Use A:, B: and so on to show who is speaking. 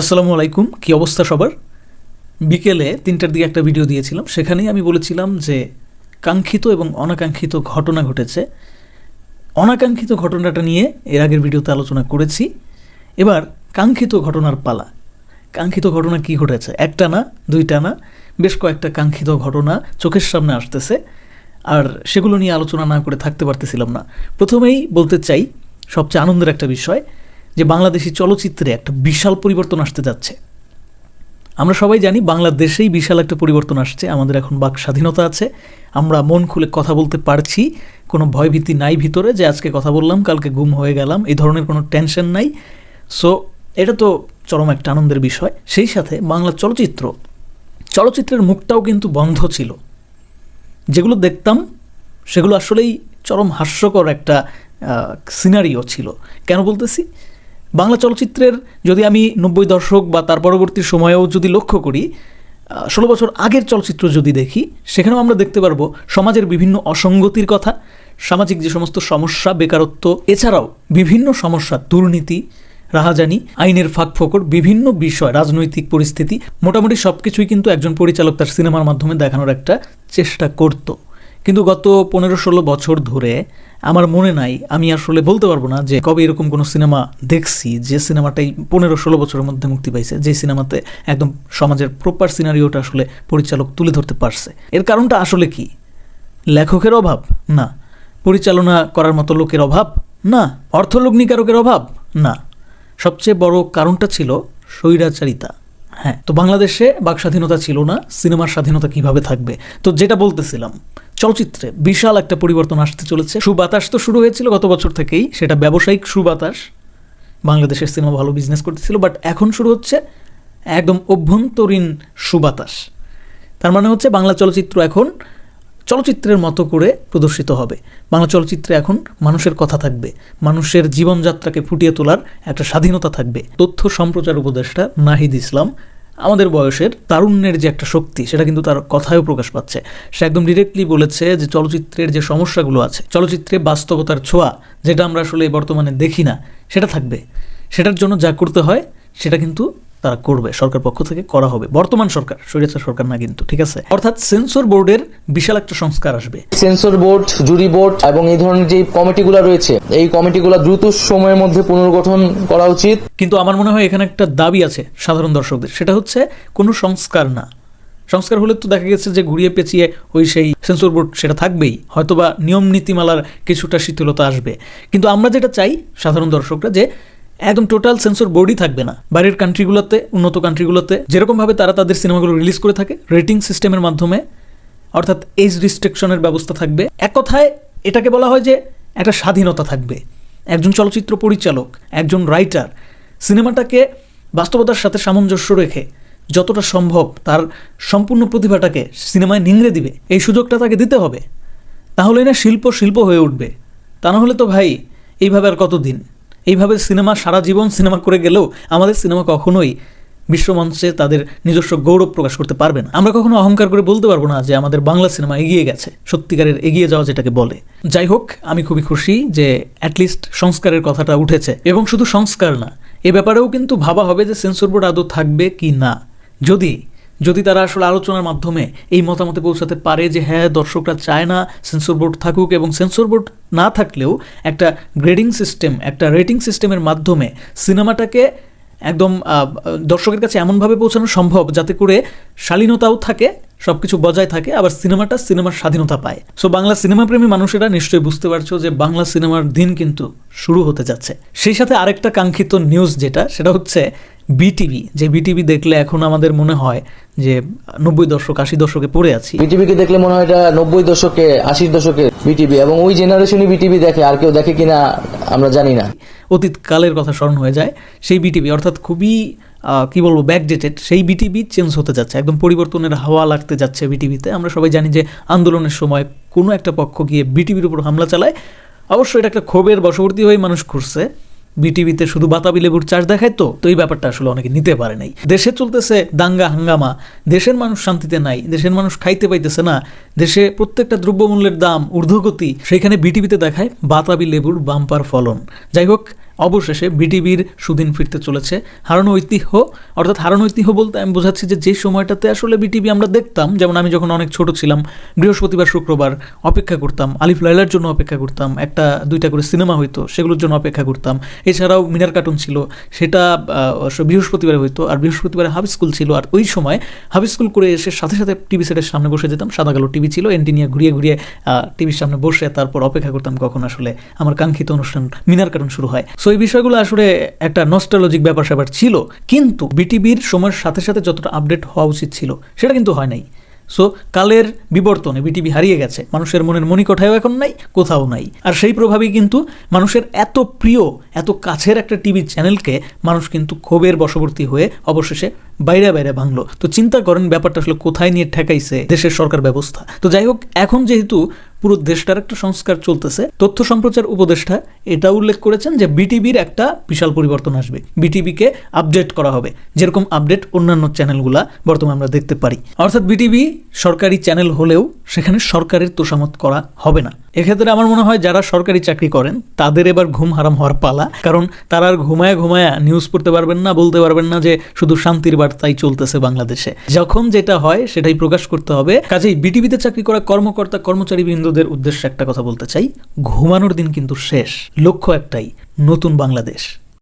A: আসসালামু আলাইকুম, কি অবস্থা সবার? বিকেলে তিনটার দিকে একটা ভিডিও দিয়েছিলাম। সেখানেই আমি বলেছিলাম যে কাঙ্ক্ষিত এবং অনাকাঙ্ক্ষিত ঘটনা ঘটেছে। অনাকাঙ্ক্ষিত ঘটনাটা নিয়ে এর আগের ভিডিওতে আলোচনা করেছি। এবার কাঙ্ক্ষিত ঘটনার পালা। কাঙ্ক্ষিত ঘটনা কি ঘটেছে? একটা না, দুইটা না, বেশ কয়েকটা কাঙ্ক্ষিত ঘটনা চোখের সামনে আসতেছে। আর সেগুলো নিয়ে আলোচনা না করে থাকতে পারতেছিলাম না। প্রথমেই বলতে চাই, সবচেয়ে আনন্দের একটা বিষয় যে বাংলাদেশি চলচ্চিত্রে একটা বিশাল পরিবর্তন আসতে যাচ্ছে। আমরা সবাই জানি বাংলাদেশেই বিশাল একটা পরিবর্তন আসছে, আমাদের এখন বাক স্বাধীনতা আছে। আমরা মন খুলে কথা বলতে পারছি, কোনো ভয়ভীতি নাই ভিতরে যে আজকে কথা বললাম, কালকে গুম হয়ে গেলাম এই ধরনের কোনো টেনশন নাই। সো, এটা তো চরম একটা আনন্দের বিষয়। সেই সাথে বাংলা চলচ্চিত্র, চলচ্চিত্রের মুখটাও কিন্তু বন্ধ ছিল। যেগুলো দেখতাম, সেগুলো আসলেই চরম হাস্যকর একটা সিনারিও ছিল। কেন বলতেছি? বাংলা চলচ্চিত্রের যদি আমি নব্বই দশক বা তার পরবর্তী সময়েও যদি লক্ষ্য করি ষোলো বছর আগের চলচ্চিত্র যদি দেখি, সেখানেও আমরা দেখতে পারব সমাজের বিভিন্ন অসঙ্গতির কথা, সামাজিক যে সমস্ত সমস্যা, বেকারত্ব, এছাড়াও বিভিন্ন সমস্যা, দুর্নীতি, রাহাজানি, আইনের ফাঁক ফোকর, বিভিন্ন বিষয়, রাজনৈতিক পরিস্থিতি, মোটামুটি সব কিছুই কিন্তু একজন পরিচালক তার সিনেমার মাধ্যমে দেখানোর একটা চেষ্টা করত। কিন্তু গত পনেরো ষোলো বছর ধরে আমার মনে নাই, আমি আসলে বলতে পারব না যে কবে এরকম কোনো সিনেমা দেখছি যে সিনেমাটাই পনেরো ষোলো বছরের মধ্যে মুক্তি পাইছে, যে সিনেমাতে একদম সমাজের প্রপার সিনারিওটা আসলে পরিচালক তুলে ধরতে পারছে। এর কারণটা আসলে কি? লেখকের অভাব? না। পরিচালনা করার মতো লোকের অভাব? না। অর্থলগ্নিকারকের অভাব? না। সবচেয়ে বড় কারণটা ছিল স্বৈরাচারিতা। হ্যাঁ তো বাংলাদেশে বাক স্বাধীনতা ছিল না, সিনেমার স্বাধীনতা কীভাবে থাকবে? তো যেটা বলতেছিলাম চলচ্চিত্রে বিশাল একটা পরিবর্তন আসতে চলেছে। সুবাতাস তো শুরু হয়েছিল গত বছর থেকেই। সেটা ব্যবসায়িক সুবাতাস। বাংলাদেশের সিনেমা ভালো বিজনেস করতেছিল বাট এখন শুরু হচ্ছে একদম অভ্যন্তরীণ সুবাতাস। তার মানে হচ্ছে বাংলা চলচ্চিত্র এখন চলচ্চিত্রের মতো করে প্রদর্শিত হবে। বাংলা চলচ্চিত্রে এখন মানুষের কথা থাকবে। মানুষের জীবনযাত্রাকে ফুটিয়ে তোলার একটা স্বাধীনতা থাকবে। তথ্য সম্প্রচার উপদেষ্টা নাহিদ ইসলাম আমাদের বয়সের তারুণ্যের যে একটা শক্তি, সেটা কিন্তু তার কথায়ও প্রকাশ পাচ্ছে। সে একদম ডিরেক্টলি বলেছে যে চলচ্চিত্রের যে সমস্যাগুলো আছে, চলচ্চিত্রে বাস্তবতার ছোঁয়া, যেটা আমরা আসলে বর্তমানে দেখি না, সেটা থাকবে। সেটার জন্য যা করতে হয়, সেটা কিন্তু তারা করবে সরকার পক্ষ থেকে করা হবে। বর্তমান সরকার স্বৈরাচার সরকার না কিন্তু ঠিক আছে? অর্থাৎ সেন্সর বোর্ডের বিশাল একটা সংস্কার আসবে।
B: সেন্সর বোর্ড জুরি বোর্ড এবং এই ধরনের যে কমিটিগুলো রয়েছে এই কমিটিগুলো দ্রুত সময়ের মধ্যে পুনর্গঠন করা উচিত।
A: কিন্তু আমার মনে হয় এখানে একটা দাবি আছে সাধারণ দর্শকদের সেটা হচ্ছে কোনো সংস্কার না। সংস্কার হলে তো দেখা গেছে যে ঘুরিয়ে পেঁচিয়ে ওই সেই সেন্সর বোর্ড সেটা থাকবেই হয়তোবা নিয়ম নীতিমালার কিছুটা শিথিলতা আসবে। কিন্তু আমরা যেটা চাই সাধারণ দর্শকরা যে একদম টোটাল সেন্সর বোর্ডই থাকবে না। বাইরের কান্ট্রিগুলোতে উন্নত কান্ট্রিগুলোতে যেরকমভাবে তারা তাদের সিনেমাগুলো রিলিজ করে থাকে রেটিং সিস্টেমের মাধ্যমে, অর্থাৎ এজ রিস্ট্রিকশনের ব্যবস্থা থাকবে। এক কথায়, এটাকে বলা হয় যে একটা স্বাধীনতা থাকবে। একজন চলচ্চিত্র পরিচালক, একজন রাইটার সিনেমাটাকে বাস্তবতার সাথে সামঞ্জস্য রেখে যতটা সম্ভব তার সম্পূর্ণ প্রতিভাটাকে সিনেমায় নিংড়ে দিবে। এই সুযোগটা তাকে দিতে হবে। তাহলে না শিল্প শিল্প হয়ে উঠবে। তা না হলে তো ভাই, এইভাবে আর কতদিন? এইভাবে সিনেমা সারা জীবন সিনেমা করে গেলেও আমাদের সিনেমা কখনোই বিশ্বমঞ্চে তাদের নিজস্ব গৌরব প্রকাশ করতে পারবে না। আমরা কখনো অহংকার করে বলতে পারব না যে আমাদের বাংলা সিনেমা এগিয়ে গেছে, সত্যিকারের এগিয়ে যাওয়া যেটাকে বলে। যাই হোক, আমি খুবই খুশি যে অ্যাটলিস্ট সংস্কারের কথাটা উঠেছে। এবং শুধু সংস্কার না, এ ব্যাপারেও কিন্তু ভাবা হবে যে সেন্সর বোর্ড আদৌ থাকবে কি না। যদি যদি তারা আসলে আলোচনার মাধ্যমে এই মতামতে পৌঁছাতে পারে যে হ্যাঁ দর্শকরা চায় না সেন্সর বোর্ড থাকুক এবং সেন্সর বোর্ড না থাকলেও একটা গ্রেডিং সিস্টেম একটা রেটিং সিস্টেমের মাধ্যমে সিনেমাটাকে একদম দর্শকের কাছে এমনভাবে পৌঁছানো সম্ভব যাতে করে শালীনতাও থাকে সব কিছু বজায় থাকে, আবার সিনেমাটা সিনেমার স্বাধীনতা পায়। সো বাংলা সিনেমাপ্রেমী মানুষেরা নিশ্চয়ই বুঝতে পারছ যে বাংলা সিনেমার দিন কিন্তু শুরু হতে যাচ্ছে। সেই সাথে আরেকটা কাঙ্ক্ষিত নিউজ যেটা, সেটা হচ্ছে বিটিভি যে বিটিভি দেখলে এখন আমাদের মনে হয় যে নব্বই দশক আশি দশকে পড়ে আছি।
B: বিটিভি কে দেখলে মনে হয় এটা নব্বই দশকে আশির দশকে বিটিভি এবং ওই জেনারেশনই বিটিভি দেখে আর কেউ দেখে কিনা আমরা জানি না।
A: অতীত কালের কথা স্মরণ হয়ে যায় সেই বিটিভি অর্থাৎ খুবই কি বলব ব্যাকডেটেড সেই বিটিভি চেঞ্জ হতে যাচ্ছে। একদম পরিবর্তনের হাওয়া লাগতে যাচ্ছে বিটিভিতে আমরা সবাই জানি যে আন্দোলনের সময় কোনো একটা পক্ষ গিয়ে বিটিভির উপর হামলা চালায়। অবশ্যই এটা একটা ক্ষোভের বশবর্তী হয়ে মানুষ খুঁজছে। বিটিভিতে শুধু বাতাবি লেবুর চাষ দেখায় তো তো এই ব্যাপারটা আসলে অনেকে নিতে পারে নাই। দেশে চলতেছে দাঙ্গা হাঙ্গামা, দেশের মানুষ শান্তিতে নাই, দেশের মানুষ খাইতে পাইতেছে না, দেশে প্রত্যেকটা দ্রব্যমূল্যের দাম ঊর্ধ্বগতি, সেখানে বিটিভিতে দেখায় বাতাবি লেবুর বাম্পার ফলন। যাই হোক অবশেষে বিটিভির সুদিন ফিরতে চলেছে। হারানো ঐতিহ্য, অর্থাৎ হারানো ঐতিহ্য বলতে আমি বোঝাচ্ছি যে যে সময়টাতে আসলে বিটিভি আমরা দেখতাম, যেমন আমি যখন অনেক ছোট ছিলাম, বৃহস্পতিবার, শুক্রবার অপেক্ষা করতাম, আলিফ লাইলার জন্য অপেক্ষা করতাম, একটা, দুইটা করে সিনেমা হইতো, সেগুলোর জন্য অপেক্ষা করতাম। এছাড়াও মিনার কার্টুন ছিল, সেটা বৃহস্পতিবার হইতো, আর বৃহস্পতিবারে হাফ স্কুল ছিল, আর ওই সময় হাফ স্কুল করে এসে সাথে সাথে টিভি সেটের সামনে বসে যেতাম, সাদা কালো টিভি ছিল এনটি নিয়ে ঘুরিয়ে ঘুরিয়ে টিভির সামনে বসে তারপর অপেক্ষা করতাম কখন আসলে আমার কাঙ্ক্ষিত অনুষ্ঠান, মিনার কার্টুন শুরু হয়। সো এই বিষয়গুলো আসলে একটা নস্টালজিক ব্যাপার স্যাপার ছিল, কিন্তু বিটিভির সময়ের সাথে সাথে যতটা আপডেট হওয়া উচিত ছিল, সেটা কিন্তু হয় নাই। সো কালের বিবর্তনে বিটিভি হারিয়ে গেছে, মানুষের মনের মণিকোঠায়ও এখন নাই, কোথাও নাই। আর সেই প্রভাবেই কিন্তু মানুষের এত প্রিয়, এত কাছের একটা টিভি চ্যানেলকে মানুষ কিন্তু ক্ষোভের বশবর্তী হয়ে অবশেষে বাইরে বাইরে ভাঙলো। তো চিন্তা করেন ব্যাপারটা আসলে কোথায় নিয়ে ঠেকাইছে দেশের সরকার ব্যবস্থা। তো যাই হোক, এখন যেহেতু পুরো দেশটার একটা সংস্কার চলতেছে। তথ্য সম্প্রচার উপদেষ্টা এটা উল্লেখ করেছেন যে বিটিভির একটা বিশাল পরিবর্তন আসবে। বিটিভিকে আপডেট করা হবে। যেরকম আপডেট অন্যান্য চ্যানেলগুলা বর্তমানে আমরা দেখতে পারি। অর্থাৎ বিটিভি সরকারি চ্যানেল হলেও সেখানে সরকারের তোষামত করা হবে না। এক্ষেত্রে আমার মনে হয় যারা সরকারি চাকরি করেন, তাদের এবার ঘুম হারাম হওয়ার পালা। কারণ তারা আর ঘুমায় ঘুমায় নিউজ পড়তে পারবেন না, বলতে পারবেন না যে শুধু শান্তির বার্তাই চলতেছে বাংলাদেশে। যখন যেটা হয়, সেটাই প্রকাশ করতে হবে। কাজেই বিটিভিতে চাকরি করা কর্মকর্তা কর্মচারী বৃন্দদের উদ্দেশ্যে একটা কথা বলতে চাই। ঘুমানোর দিন কিন্তু শেষ। লক্ষ্য একটাই, নতুন বাংলাদেশ।